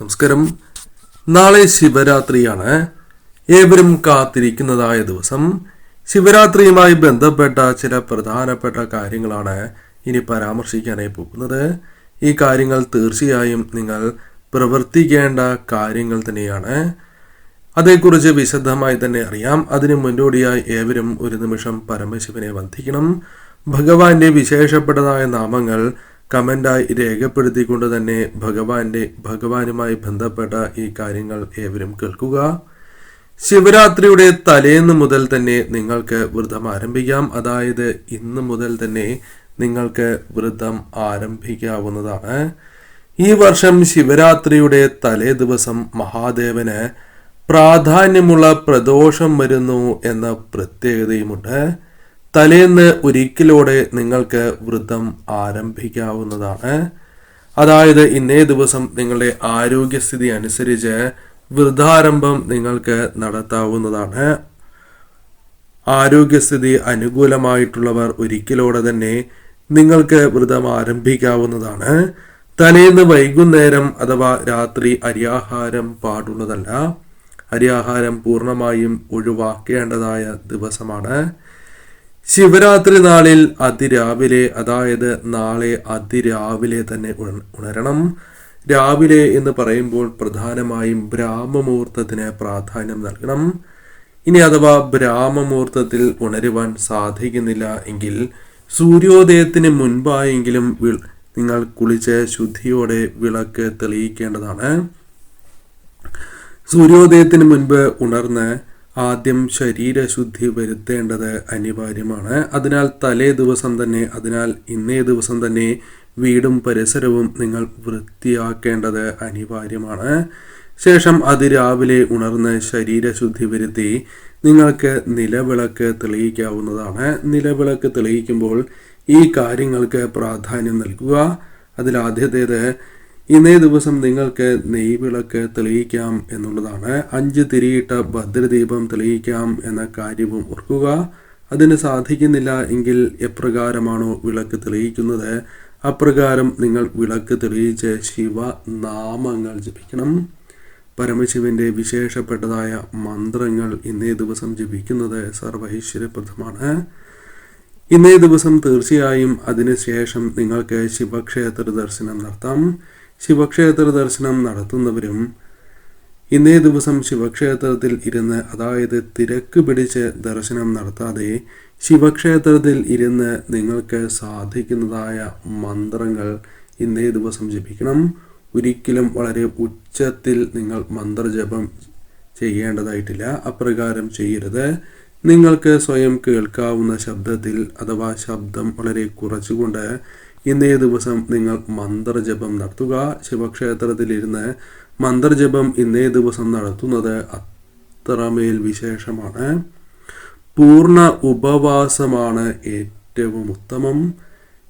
നമസ്കാരം. നാളെ ശിവരാത്രിയാണ്. ഏവരും കാത്തിരിക്കുന്നതായ ദിവസം. ശിവരാത്രിയുമായി ബന്ധപ്പെട്ട ചില പ്രധാനപ്പെട്ട കാര്യങ്ങളാണ് ഇനി പരാമർശിക്കാനായി പോകുന്നത്. ഈ കാര്യങ്ങൾ തീർച്ചയായും നിങ്ങൾ പ്രവർത്തിക്കേണ്ട കാര്യങ്ങൾ തന്നെയാണ്. അതേക്കുറിച്ച് വിശദമായി തന്നെ അറിയാം. അതിനു മുന്നോടിയായി ഏവരും ഒരു നിമിഷം പരമശിവനെ വന്ദിക്കണം. ഭഗവാന്റെ വിശേഷപ്പെട്ടതായ നാമങ്ങൾ കമന്റായി രേഖപ്പെടുത്തിക്കൊണ്ട് തന്നെ ഭഗവാന്റെ ഭഗവാനുമായി ബന്ധപ്പെട്ട ഈ കാര്യങ്ങൾ ഏവരും കേൾക്കുക. ശിവരാത്രിയുടെ തലേന്ന് മുതൽ തന്നെ നിങ്ങൾക്ക് വ്രതം ആരംഭിക്കാം. അതായത് ഇന്ന് മുതൽ തന്നെ നിങ്ങൾക്ക് വ്രതം ആരംഭിക്കാവുന്നതാണ്. ഈ വർഷം ശിവരാത്രിയുടെ തലേ ദിവസം മഹാദേവന് പ്രാധാന്യമുള്ള പ്രദോഷം വരുന്നു എന്ന പ്രത്യേകതയുമുണ്ട്. തലേന്ന് ഒരിക്കലോടെ നിങ്ങൾക്ക് വ്രതം ആരംഭിക്കാവുന്നതാണ്. അതായത് ഇന്നേ ദിവസം നിങ്ങളുടെ ആരോഗ്യസ്ഥിതി അനുസരിച്ച് വ്രതാരംഭം നിങ്ങൾക്ക് നടത്താവുന്നതാണ്. ആരോഗ്യസ്ഥിതി അനുകൂലമായിട്ടുള്ളവർ ഒരിക്കലോടെ തന്നെ നിങ്ങൾക്ക് വ്രതം ആരംഭിക്കാവുന്നതാണ്. തലേന്ന് വൈകുന്നേരം അഥവാ രാത്രി അരിയാഹാരം പാടുള്ളതല്ല. അരിയാഹാരം പൂർണമായും ഒഴിവാക്കേണ്ടതായ ദിവസമാണ്. ശിവരാത്രി നാളിൽ അതിരാവിലെ അതായത് നാളെ അതിരാവിലെ തന്നെ ഉണരണം. രാവിലെ എന്ന് പറയുമ്പോൾ പ്രധാനമായും ബ്രാഹ്മമുഹൂർത്തത്തിന് പ്രാധാന്യം നൽകണം. ഇനി അഥവാ ബ്രാഹ്മമുഹൂർത്തത്തിൽ ഉണരുവാൻ സാധിക്കുന്നില്ല എങ്കിൽ സൂര്യോദയത്തിന് മുൻപായെങ്കിലും നിങ്ങൾ കുളിച്ച് ശുദ്ധിയോടെ വിളക്ക് തെളിയിക്കേണ്ടതാണ്. സൂര്യോദയത്തിന് മുൻപ് ഉണർന്ന് ആദ്യം ശരീരശുദ്ധി വരുത്തേണ്ടത് അനിവാര്യമാണ്. അതിനാൽ തലേ ദിവസം തന്നെ അതിനാൽ ഇന്നേ ദിവസം തന്നെ വീടും പരിസരവും നിങ്ങൾ വൃത്തിയാക്കേണ്ടത് അനിവാര്യമാണ്. ശേഷം അതിരാവിലെ ഉണർന്ന് ശരീരശുദ്ധി വരുത്തി നിങ്ങൾക്ക് നിലവിളക്ക് തെളിയിക്കാവുന്നതാണ്. നിലവിളക്ക് തെളിയിക്കുമ്പോൾ ഈ കാര്യങ്ങൾക്ക് പ്രാധാന്യം നൽകുക. അതിൽ ആദ്യത്തേത് ഇന്നേ ദിവസം നിങ്ങൾക്ക് നെയ്വിളക്ക് തെളിയിക്കാം എന്നുള്ളതാണ്. അഞ്ച് തിരിയിട്ട ഭദ്രദീപം തെളിയിക്കാം എന്ന കാര്യവും ഓർക്കുക. അതിന് സാധിക്കുന്നില്ല എങ്കിൽ എപ്രകാരമാണോ വിളക്ക് തെളിയിക്കുന്നത്? അപ്രകാരം നിങ്ങൾ വിളക്ക് തെളിയിച്ച് ശിവനാമങ്ങൾ ജപിക്കണം. പരമശിവന്റെ വിശേഷപ്പെട്ടതായ മന്ത്രങ്ങൾ ഇന്നേ ദിവസം ജപിക്കുന്നത് സർവൈശ്വര്യപ്രദമാണ്. ഇന്നേ ദിവസം തീർച്ചയായും അതിനുശേഷം നിങ്ങൾക്ക് ശിവക്ഷേത്ര ദർശനം നടത്താം. ശിവക്ഷേത്ര ദർശനം നടത്തുന്നവരും ഇന്നേ ദിവസം ശിവക്ഷേത്രത്തിൽ ഇരുന്ന് അതായത് തിരക്ക് പിടിച്ച് ദർശനം നടത്താതെ ശിവക്ഷേത്രത്തിൽ ഇരുന്ന് നിങ്ങൾക്ക് സാധിക്കുന്നതായ മന്ത്രങ്ങൾ ഇന്നേ ദിവസം ജപിക്കണം. ഒരിക്കലും വളരെ ഉച്ചത്തിൽ നിങ്ങൾ മന്ത്രജപം ചെയ്യേണ്ടതായിട്ടില്ല. അപ്രകാരം ചെയ്യരുത്. നിങ്ങൾക്ക് സ്വയം കേൾക്കാവുന്ന ശബ്ദത്തിൽ അഥവാ ശബ്ദം വളരെ കുറച്ചുകൊണ്ട് ഇന്നേ ദിവസം നിങ്ങൾ മന്ത്രജപം നടത്തുക. ശിവക്ഷേത്രത്തിലിരുന്ന് മന്ത്രജപം ഇന്നേ ദിവസം നടത്തുന്നത് അത്രമേൽ വിശേഷമാണ്. പൂർണ ഉപവാസമാണ് ഏറ്റവും ഉത്തമം.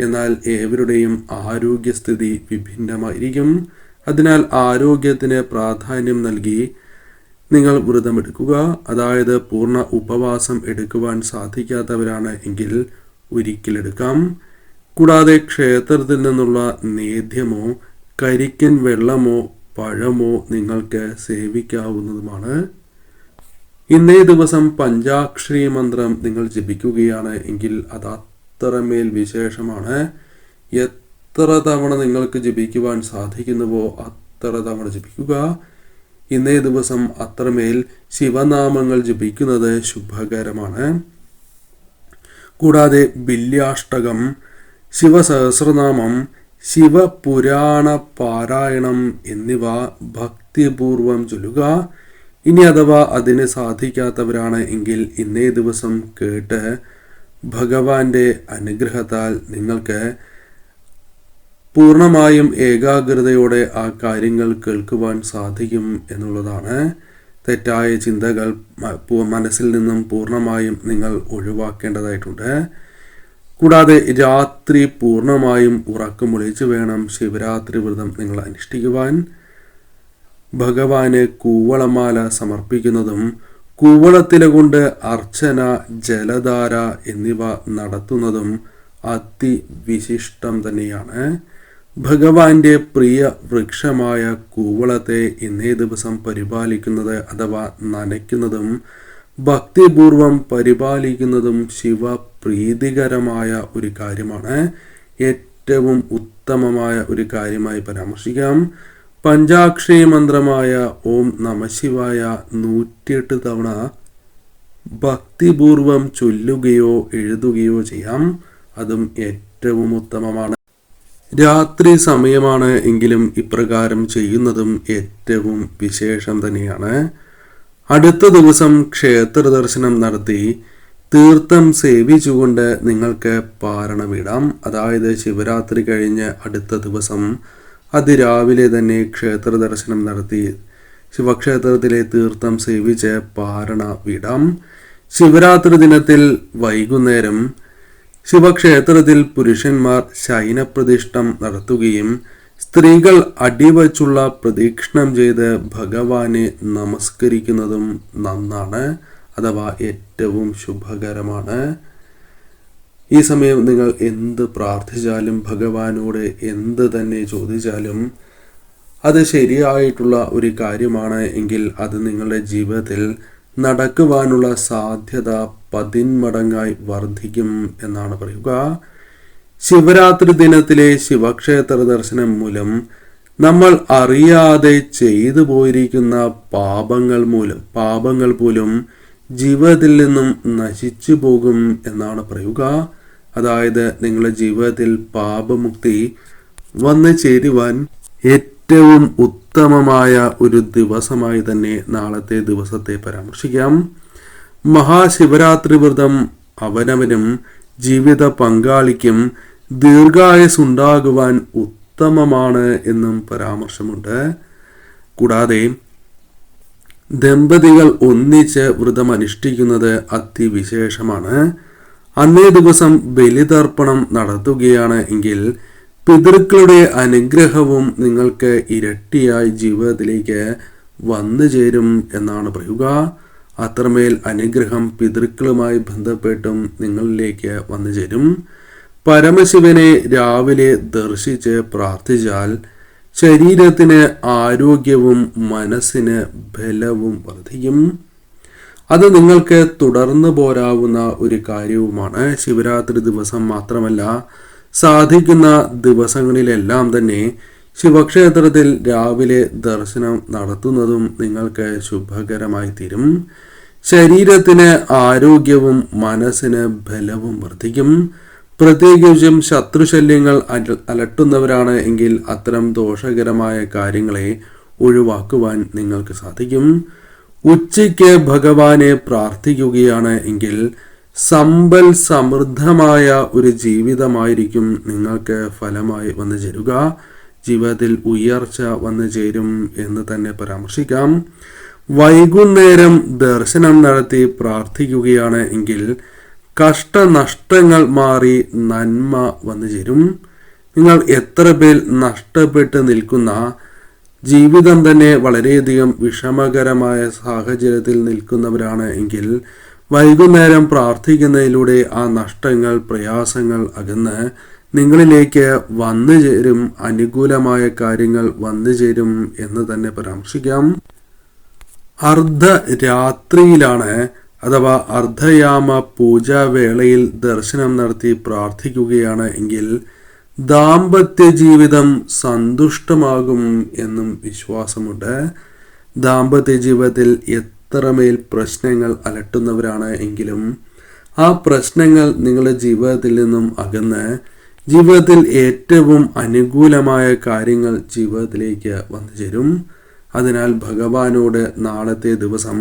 എന്നാൽ ഏവരുടെയും ആരോഗ്യസ്ഥിതി വിഭിന്നമായിരിക്കും. അതിനാൽ ആരോഗ്യത്തിന് പ്രാധാന്യം നൽകി നിങ്ങൾ വ്രതമെടുക്കുക. അതായത് പൂർണ ഉപവാസം എടുക്കുവാൻ സാധിക്കാത്തവരാണ് എങ്കിൽ ഒരിക്കലെടുക്കാം. കൂടാതെ ക്ഷേത്രത്തിൽ നിന്നുള്ള നേദ്യമോ കരിക്കൻ വെള്ളമോ പഴമോ നിങ്ങൾക്ക് സേവിക്കാവുന്നതുമാണ്. ഇന്നേ ദിവസം പഞ്ചാക്ഷരി മന്ത്രം നിങ്ങൾ ജപിക്കുകയാണ് എങ്കിൽ അത് അത്രമേൽ വിശേഷമാണ്. എത്ര തവണ നിങ്ങൾക്ക് ജപിക്കുവാൻ സാധിക്കുന്നുവോ അത്ര തവണ ജപിക്കുക. ഇന്നേ ദിവസം അത്രമേൽ ശിവനാമങ്ങൾ ജപിക്കുന്നത് ശുഭകരമാണ്. കൂടാതെ ബില്യാഷ്ടകം ശിവസഹസ്രനാമം ശിവപുരാണ പാരായണം എന്നിവ ഭക്തിപൂർവം ചൊല്ലുക. ഇനി അഥവാ അതിന് സാധിക്കാത്തവരാണ് എങ്കിൽ ഇന്നേ ദിവസം കേട്ട് ഭഗവാന്റെ അനുഗ്രഹത്താൽ നിങ്ങൾക്ക് പൂർണമായും ഏകാഗ്രതയോടെ ആ കാര്യങ്ങൾ കേൾക്കുവാൻ സാധിക്കും എന്നുള്ളതാണ്. തെറ്റായ ചിന്തകൾ മനസ്സിൽ നിന്നും പൂർണമായും നിങ്ങൾ ഒഴിവാക്കേണ്ടതായിട്ടുണ്ട്. കൂടാതെ രാത്രി പൂർണമായും ഉറക്കമൊളിച്ച് വേണം ശിവരാത്രി വ്രതം നിങ്ങൾ അനുഷ്ഠിക്കുവാൻ. ഭഗവാന് കൂവളമാല സമർപ്പിക്കുന്നതും കൂവളത്തില കൊണ്ട് അർച്ചന ജലധാര എന്നിവ നടത്തുന്നതും അതിവിശിഷ്ടം തന്നെയാണ്. ഭഗവാന്റെ പ്രിയ വൃക്ഷമായ കൂവളത്തെ ഇന്നേ ദിവസം പരിപാലിക്കുന്നത് അഥവാ നനയ്ക്കുന്നതും ഭക്തിപൂർവം പരിപാലിക്കുന്നതും ശിവ പ്രീതികരമായ ഒരു കാര്യമാണ്. ഏറ്റവും ഉത്തമമായ ഒരു കാര്യമായി പരാമർശിക്കാം. പഞ്ചാക്ഷരി മന്ത്രമായ ഓം നമശിവായ നൂറ്റിയെട്ട് തവണ ഭക്തിപൂർവം ചൊല്ലുകയോ എഴുതുകയോ ചെയ്യാം. അതും ഏറ്റവും ഉത്തമമാണ്. രാത്രി സമയമാണ് എങ്കിലും ഇപ്രകാരം ചെയ്യുന്നതും ഏറ്റവും വിശേഷം തന്നെയാണ്. അടുത്ത ദിവസം ക്ഷേത്ര ദർശനം നടത്തി തീർത്ഥം സേവിച്ചുകൊണ്ട് നിങ്ങൾക്ക് പാരണമിടാം. അതായത് ശിവരാത്രി കഴിഞ്ഞ് അടുത്ത ദിവസം അതിരാവിലെ തന്നെ ക്ഷേത്ര ദർശനം നടത്തി ശിവക്ഷേത്രത്തിലെ തീർത്ഥം സേവിച്ച് പാരണ വിടാം. ശിവരാത്രി ദിനത്തിൽ വൈകുന്നേരം ശിവക്ഷേത്രത്തിൽ പുരുഷന്മാർ ശയനപ്രതിഷ്ഠം നടത്തുകയും സ്ത്രീകൾ അടിവച്ചുള്ള പ്രദക്ഷിണം ചെയ്ത് ഭഗവാനെ നമസ്കരിക്കുന്നതും നന്നാണ്. അഥവാ ഏറ്റവും ശുഭകരമാണ്. ഈ സമയം നിങ്ങൾ എന്ത് പ്രാർത്ഥിച്ചാലും ഭഗവാനോട് എന്ത് തന്നെ ചോദിച്ചാലും അത് ശരിയായിട്ടുള്ള ഒരു കാര്യമാണ് എങ്കിൽ അത് നിങ്ങളുടെ ജീവിതത്തിൽ നടക്കുവാനുള്ള സാധ്യത പതിന്മടങ്ങായി വർദ്ധിക്കും എന്നാണ് പറയുക. ശിവരാത്രി ദിനത്തിലെ ശിവക്ഷേത്ര ദർശനം മൂലം നമ്മൾ അറിയാതെ ചെയ്തു പോയിരിക്കുന്ന പാപങ്ങൾ മൂലം പാപങ്ങൾ പോലും ജീവിതത്തിൽ നിന്നും നശിച്ചു പോകും എന്നാണ് പറയുക. അതായത് നിങ്ങളുടെ ജീവിതത്തിൽ പാപമുക്തി വന്നു ചേരുവാൻ ഏറ്റവും ഉത്തമമായ ഒരു ദിവസമായി തന്നെ നാളത്തെ ദിവസത്തെ പരാമർശിക്കാം. മഹാശിവരാത്രി വ്രതം അവനവനും ജീവിത പങ്കാളിക്കും ദീർഘായുസുണ്ടാകുവാൻ ഉത്തമമാണ് എന്നും പരാമർശമുണ്ട്. കൂടാതെ ദമ്പതികൾ ഒന്നിച്ച് വ്രതം അനുഷ്ഠിക്കുന്നത് അതിവിശേഷമാണ്. അന്നേ ദിവസം ബലിതർപ്പണം നടത്തുകയാണ് എങ്കിൽ പിതൃക്കളുടെ അനുഗ്രഹവും നിങ്ങൾക്ക് ഇരട്ടിയായി ജീവിതത്തിലേക്ക് വന്നു ചേരും എന്നാണ് പറയുക. അത്രമേൽ അനുഗ്രഹം പിതൃക്കളുമായി ബന്ധപ്പെട്ടും നിങ്ങളിലേക്ക് വന്നു ചേരും. പരമശിവനെ രാവിലെ ദർശിച്ച് പ്രാർത്ഥിച്ചാൽ ശരീരത്തിന് ആരോഗ്യവും മനസ്സിന് ബലവും വർദ്ധിക്കും അത് നിങ്ങൾക്ക് തുടർന്നു പോരാവുന്ന ഒരു കാര്യവുമാണ്. ശിവരാത്രി ദിവസം മാത്രമല്ല സാധിക്കുന്ന ദിവസങ്ങളിലെല്ലാം തന്നെ ശിവക്ഷേത്രത്തിൽ രാവിലെ ദർശനം നടത്തുന്നതും നിങ്ങൾക്ക് ശുഭകരമായി തീരും. ശരീരത്തിന് ആരോഗ്യവും മനസ്സിന് ബലവും വർദ്ധിക്കും പ്രത്യേകിച്ചും ശത്രുശല്യങ്ങൾ അല- അലട്ടുന്നവരാണ് എങ്കിൽ അത്തരം ദോഷകരമായ കാര്യങ്ങളെ ഒഴിവാക്കുവാൻ നിങ്ങൾക്ക് സാധിക്കും. ഉച്ചയ്ക്ക് ഭഗവാനെ പ്രാർത്ഥിക്കുകയാണ് എങ്കിൽ സമ്പൽ സമൃദ്ധമായ ഒരു ജീവിതമായിരിക്കും നിങ്ങൾക്ക് ഫലമായി വന്നു ചേരുക. ജീവിതത്തിൽ ഉയർച്ച വന്നു ചേരും എന്ന് തന്നെ പരാമർശിക്കാം. വൈകുന്നേരം ദർശനം നടത്തി പ്രാർത്ഥിക്കുകയാണ് എങ്കിൽ കഷ്ടനഷ്ടങ്ങൾ മാറി നന്മ വന്നു ചേരും. നിങ്ങൾ എത്ര പേർ നഷ്ടപ്പെട്ട് നിൽക്കുന്ന ജീവിതം തന്നെ വളരെയധികം വിഷമകരമായ സാഹചര്യത്തിൽ നിൽക്കുന്നവരാണ് എങ്കിൽ വൈകുന്നേരം പ്രാർത്ഥിക്കുന്നതിലൂടെ ആ നഷ്ടങ്ങൾ പ്രയാസങ്ങൾ അകന്ന് നിങ്ങളിലേക്ക് വന്നു ചേരും. അനുകൂലമായ കാര്യങ്ങൾ വന്നു ചേരും എന്ന് തന്നെ പരാമർശിക്കാം. അർദ്ധരാത്രിയിലാണ് അഥവാ അർദ്ധയാമ പൂജാവേളയിൽ ദർശനം നടത്തി പ്രാർത്ഥിക്കുകയാണ് എങ്കിൽ ദാമ്പത്യ ജീവിതം സന്തുഷ്ടമാകും എന്നും വിശ്വാസമുണ്ട്. ദാമ്പത്യ ജീവിതത്തിൽ എത്രമേൽ പ്രശ്നങ്ങൾ അലട്ടുന്നവരാണ് എങ്കിലും ആ പ്രശ്നങ്ങൾ നിങ്ങളുടെ ജീവിതത്തിൽ നിന്നും അകന്ന് ജീവിതത്തിൽ ഏറ്റവും അനുകൂലമായ കാര്യങ്ങൾ ജീവിതത്തിലേക്ക് വന്നു ചേരും അതിനാൽ ഭഗവാനോട് നാളത്തെ ദിവസം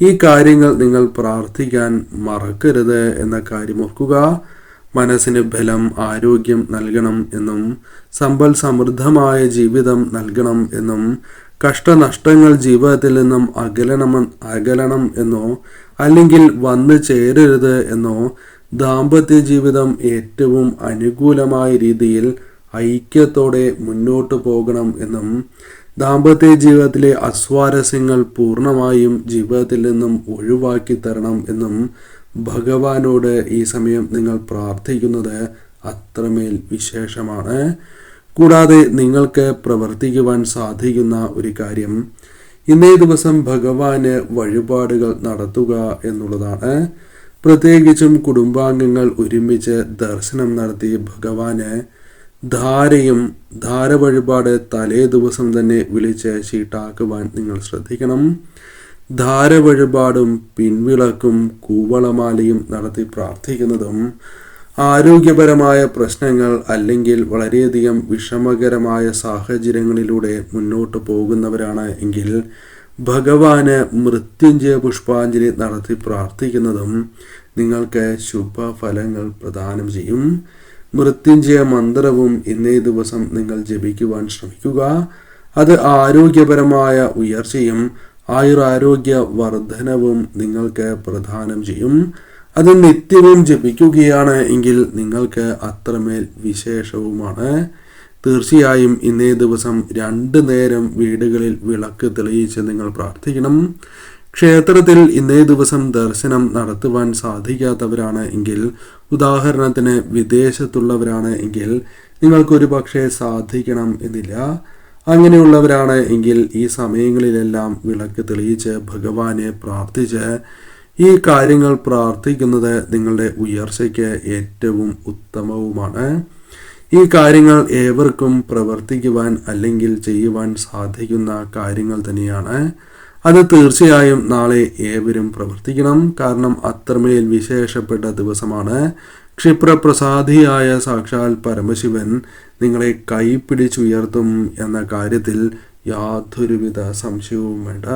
ഈ കാര്യങ്ങൾ നിങ്ങൾ പ്രാർത്ഥിക്കാൻ മറക്കരുത് എന്ന കാര്യം ഓർക്കുക. മനസ്സിന് ബലം ആരോഗ്യം നൽകണം എന്നും സമ്പൽ സമൃദ്ധമായ ജീവിതം നൽകണം എന്നും കഷ്ടനഷ്ടങ്ങൾ ജീവിതത്തിൽ നിന്നും അകലണം അകലണം എന്നോ അല്ലെങ്കിൽ വന്നു ചേരരുത് എന്നോ ദാമ്പത്യ ജീവിതം ഏറ്റവും അനുകൂലമായ രീതിയിൽ ഐക്യത്തോടെ മുന്നോട്ട് പോകണം എന്നും ദാമ്പത്യ ജീവിതത്തിലെ അസ്വാരസ്യങ്ങൾ പൂർണമായും ജീവിതത്തിൽ നിന്നും ഒഴിവാക്കി തരണം എന്നും ഭഗവാനോട് ഈ സമയം നിങ്ങൾ പ്രാർത്ഥിക്കുന്നത് അത്രമേൽ വിശേഷമാണ്. കൂടാതെ നിങ്ങൾക്ക് പ്രവർത്തിക്കുവാൻ സാധിക്കുന്ന ഒരു കാര്യം ഇന്നേ ദിവസം ഭഗവാന് വഴിപാടുകൾ നടത്തുക എന്നുള്ളതാണ്. പ്രത്യേകിച്ചും കുടുംബാംഗങ്ങൾ ഒരുമിച്ച് ദർശനം നടത്തി ഭഗവാന് ധാരയും ധാര വഴിപാട് തലേ ദിവസം തന്നെ വിളിച്ച് ചീട്ടാക്കുവാൻ നിങ്ങൾ ശ്രദ്ധിക്കണം. ധാര വഴിപാടും പിൻവിളക്കും കൂവളമാലയും നടത്തി പ്രാർത്ഥിക്കുന്നതും ആരോഗ്യപരമായ പ്രശ്നങ്ങൾ അല്ലെങ്കിൽ വളരെയധികം വിഷമകരമായ സാഹചര്യങ്ങളിലൂടെ മുന്നോട്ട് പോകുന്നവരാണ് എങ്കിൽ ഭഗവാന് മൃത്യുഞ്ജയ പുഷ്പാഞ്ജലി നടത്തി പ്രാർത്ഥിക്കുന്നതും നിങ്ങൾക്ക് ശുഭഫലങ്ങൾ പ്രദാനം ചെയ്യും. മൃത്യുഞ്ജയ മന്ത്രവും ഇന്നേ ദിവസം നിങ്ങൾ ജപിക്കുവാൻ ശ്രമിക്കുക. അത് ആരോഗ്യപരമായ ഉയർച്ചയും ആയുരാരോഗ്യ വർധനവും നിങ്ങൾക്ക് പ്രദാനം ചെയ്യും. അത് നിത്യവും ജപിക്കുകയാണ് എങ്കിൽ നിങ്ങൾക്ക് അത്രമേൽ വിശേഷവുമാണ്. തീർച്ചയായും ഇന്നേ ദിവസം രണ്ട് നേരം വീടുകളിൽ വിളക്ക് തെളിയിച്ച് നിങ്ങൾ പ്രാർത്ഥിക്കണം. ക്ഷേത്രത്തിൽ ഇന്നേ ദിവസം ദർശനം നടത്തുവാൻ സാധിക്കാത്തവരാണ് എങ്കിൽ ഉദാഹരണത്തിന് വിദേശത്തുള്ളവരാണ് എങ്കിൽ നിങ്ങൾക്കൊരു പക്ഷേ സാധിക്കണം എന്നില്ല. അങ്ങനെയുള്ളവരാണ് എങ്കിൽ ഈ സമയങ്ങളിലെല്ലാം വിളക്ക് തെളിയിച്ച് ഭഗവാനെ പ്രാർത്ഥിച്ച് ഈ കാര്യങ്ങൾ പ്രാർത്ഥിക്കുന്നത് നിങ്ങളുടെ ഉയർച്ചയ്ക്ക് ഏറ്റവും ഉത്തമവുമാണ്. ഈ കാര്യങ്ങൾ ഏവർക്കും പ്രവർത്തിക്കുവാൻ അല്ലെങ്കിൽ ചെയ്യുവാൻ സാധിക്കുന്ന കാര്യങ്ങൾ തന്നെയാണ്. അത് തീർച്ചയായും നാളെ ഏവരും പ്രവർത്തിക്കണം. കാരണം അത്രമേൽ വിശേഷപ്പെട്ട ദിവസമാണ്. ക്ഷിപ്രപ്രസാദിയായ സാക്ഷാൽ പരമശിവൻ നിങ്ങളെ കൈപ്പിടിച്ചുയർത്തും എന്ന കാര്യത്തിൽ യാതൊരുവിധ സംശയവും വേണ്ട